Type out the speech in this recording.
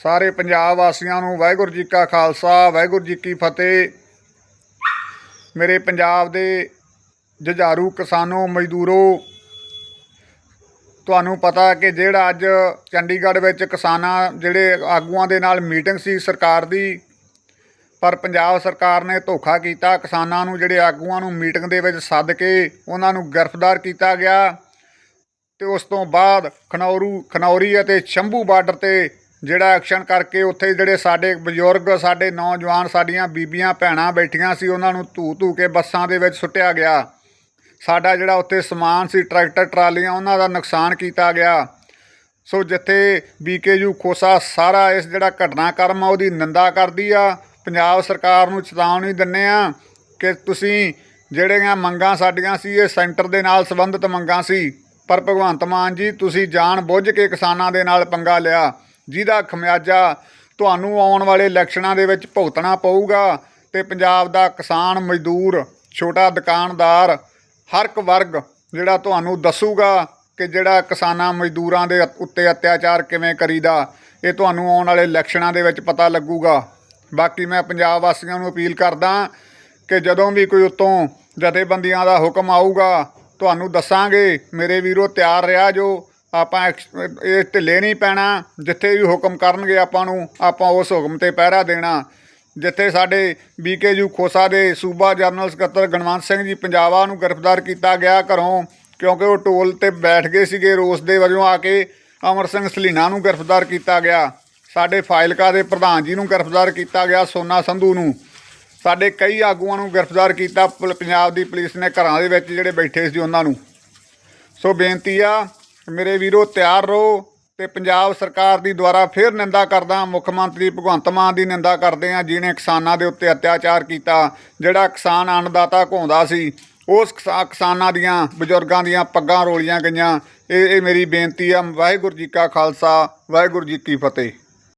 ਸਾਰੇ ਪੰਜਾਬ ਵਾਸੀਆਂ ਨੂੰ ਵਾਹਿਗੁਰੂ ਜੀ ਕਾ ਖਾਲਸਾ, ਵਾਹਿਗੁਰੂ ਜੀ ਕੀ ਫਤਿਹ। ਮੇਰੇ ਪੰਜਾਬ ਦੇ ਜੁਝਾਰੂ ਕਿਸਾਨੋ, ਮਜ਼ਦੂਰੋ, ਤੁਹਾਨੂੰ ਪਤਾ ਕਿ ਜਿਹੜਾ ਅੱਜ ਚੰਡੀਗੜ੍ਹ ਵਿੱਚ ਕਿਸਾਨਾਂ ਜਿਹੜੇ ਆਗੂਆਂ ਦੇ ਨਾਲ ਮੀਟਿੰਗ ਸੀ ਸਰਕਾਰ ਦੀ, ਪਰ ਪੰਜਾਬ ਸਰਕਾਰ ਨੇ ਧੋਖਾ ਕੀਤਾ। ਕਿਸਾਨਾਂ ਨੂੰ ਜਿਹੜੇ ਆਗੂਆਂ ਨੂੰ ਮੀਟਿੰਗ ਦੇ ਵਿੱਚ ਸੱਦ ਕੇ ਉਹਨਾਂ ਨੂੰ ਗ੍ਰਿਫਤਾਰ ਕੀਤਾ ਗਿਆ ਤੇ ਉਸ ਤੋਂ ਬਾਅਦ ਖਨੌਰੂ, ਖਨੌਰੀ ਅਤੇ ਸ਼ੰਭੂ ਬਾਰਡਰ ਤੇ ਜਿਹੜਾ ਐਕਸ਼ਨ ਕਰਕੇ ਉੱਥੇ ਜਿਹੜੇ ਸਾਡੇ ਬਜ਼ੁਰਗ, ਸਾਡੇ ਨੌਜਵਾਨ, ਸਾਡੀਆਂ ਬੀਬੀਆਂ, ਭੈਣਾਂ ਬੈਠੀਆਂ ਸੀ, ਉਹਨਾਂ ਨੂੰ ਧੂ ਧੂ ਕੇ ਬੱਸਾਂ ਦੇ ਵਿੱਚ ਸੁੱਟਿਆ ਗਿਆ। ਸਾਡਾ ਜਿਹੜਾ ਉੱਥੇ ਸਮਾਨ ਸੀ, ਟਰੈਕਟਰ, ਟਰਾਲੀਆਂ, ਉਹਨਾਂ ਦਾ ਨੁਕਸਾਨ ਕੀਤਾ ਗਿਆ। ਸੋ ਜਿੱਥੇ ਬੀਕੇਯੂ ਖੋਸਾ ਸਾਰਾ ਇਸ ਜਿਹੜਾ ਘਟਨਾਕ੍ਰਮ ਆ, ਉਹਦੀ ਨਿੰਦਾ ਕਰਦੀ ਆ। ਪੰਜਾਬ ਸਰਕਾਰ ਨੂੰ ਚੇਤਾਵਨੀ ਦਿੰਨੇ ਆ ਕਿ ਤੁਸੀਂ ਜਿਹੜੀਆਂ ਮੰਗਾਂ ਸਾਡੀਆਂ ਸੀ, ਇਹ ਸੈਂਟਰ ਦੇ ਨਾਲ ਸੰਬੰਧਿਤ ਮੰਗਾਂ ਸੀ। ਪਰ ਭਗਵੰਤ ਮਾਨ ਜੀ, ਤੁਸੀਂ ਜਾਣ ਬੁੱਝ ਕੇ ਕਿਸਾਨਾਂ ਦੇ ਨਾਲ ਪੰਗਾ ਲਿਆ। ਜਿਹਦਾ ਖਮਿਆਜਾ ਤੁਹਾਨੂੰ ਆਉਣ ਵਾਲੇ ਇਲੈਕਸ਼ਨਾਂ ਦੇ ਵਿੱਚ ਭੁਗਤਣਾ ਪਊਗਾ ਤੇ ਪੰਜਾਬ ਦਾ ਕਿਸਾਨ ਮਜ਼ਦੂਰ, ਛੋਟਾ ਦੁਕਾਨਦਾਰ, ਹਰ ਇੱਕ ਵਰਗ ਜਿਹੜਾ ਤੁਹਾਨੂੰ ਦੱਸੂਗਾ ਕਿ ਜਿਹੜਾ ਕਿਸਾਨਾਂ ਮਜ਼ਦੂਰਾਂ ਦੇ ਉੱਤੇ ਅਤਿਆਚਾਰ ਕਿਵੇਂ ਕਰੀਦਾ, ਇਹ ਤੁਹਾਨੂੰ ਆਉਣ ਵਾਲੇ ਇਲੈਕਸ਼ਨਾਂ ਦੇ ਵਿੱਚ ਪਤਾ ਲੱਗੂਗਾ। ਬਾਕੀ ਮੈਂ ਪੰਜਾਬ ਵਾਸੀਆਂ ਨੂੰ ਅਪੀਲ ਕਰਦਾ ਕਿ ਜਦੋਂ ਵੀ ਕੋਈ ਉਤੋਂ ਜਥੇਬੰਦੀਆਂ ਦਾ ਹੁਕਮ ਆਊਗਾ, ਤੁਹਾਨੂੰ ਦੱਸਾਂਗੇ, ਮੇਰੇ ਵੀਰੋ ਤਿਆਰ ਰਿਹਾ ਜੋ। ਆਪਾਂ ਐਕਸ- ਇਹ ਢਿੱਲੇ ਨਹੀਂ ਪੈਣਾ, ਜਿੱਥੇ ਵੀ ਹੁਕਮ ਕਰਨਗੇ ਆਪਾਂ ਨੂੰ, ਆਪਾਂ ਉਸ ਹੁਕਮ ਤੇ ਪਹਿਰਾ ਦੇਣਾ। ਜਿੱਥੇ ਸਾਡੇ ਬੀਕੇਯੂ ਖੋਸਾ ਦੇ ਸੂਬਾ ਜਨਰਲ ਸਕੱਤਰ ਗਣਵੰਤ ਸਿੰਘ ਜੀ ਪੰਜਾਬਾ ਨੂੰ ਗ੍ਰਿਫਤਾਰ ਕੀਤਾ ਗਿਆ ਘਰੋਂ, ਕਿਉਂਕਿ ਉਹ ਟੋਲ ਤੇ ਬੈਠ ਗਏ ਸੀਗੇ ਰੋਸ ਦੇ ਵਜੋਂ ਆ ਕੇ ਅਮਰ ਸਿੰਘ ਸਲੀਨਾ ਨੂੰ ਗ੍ਰਿਫਤਾਰ ਕੀਤਾ ਗਿਆ। ਸਾਡੇ ਫਾਇਲਕਾ ਦੇ ਪ੍ਰਧਾਨ ਜੀ ਨੂੰ ਗ੍ਰਿਫਤਾਰ ਕੀਤਾ ਗਿਆ, ਸੋਨਾ ਸੰਧੂ ਨੂੰ। ਸਾਡੇ ਕਈ ਆਗੂਆਂ ਨੂੰ ਗ੍ਰਿਫਤਾਰ ਕੀਤਾ, ਪੁਲ- ਪੰਜਾਬ ਦੀ ਪੁਲਿਸ ਨੇ ਘਰਾਂ ਦੇ ਵਿੱਚ ਜਿਹੜੇ ਬੈਠੇ ਸੀ ਉਹਨਾਂ ਨੂੰ। ਸੋ ਬੇਨਤੀ ਆ ਮੇਰੇ ਵੀਰੋ, ਤਿਆਰ ਰਹੋ ਤੇ ਪੰਜਾਬ ਸਰਕਾਰ ਦੀ ਦੁਆਰਾ ਫਿਰ ਨਿੰਦਾ ਕਰਦਾ ਮੁੱਖ ਮੰਤਰੀ ਭਗਵੰਤ ਮਾਨ ਦੀ ਨਿੰਦਾ ਕਰਦੇ ਆ ਜਿਹਨੇ ਕਿਸਾਨਾਂ ਦੇ ਉੱਤੇ ਅਤਿਆਚਾਰ ਕੀਤਾ, ਜਿਹੜਾ ਕਿਸਾਨ ਅੰਨਦਾਤਾ ਘਾਉਂਦਾ ਸੀ ਉਸ ਕਿਸਾਨਾਂ ਦੀਆਂ, ਬਜ਼ੁਰਗਾਂ ਦੀਆਂ ਪੱਗਾਂ ਰੋਲੀਆਂ ਗਈਆਂ। ਇਹ ਇਹ ਮੇਰੀ ਬੇਨਤੀ ਆ। ਵਾਹਿਗੁਰੂ ਜੀ ਕਾ ਖਾਲਸਾ, ਵਾਹਿਗੁਰੂ ਜੀ ਕੀ ਫਤਿਹ।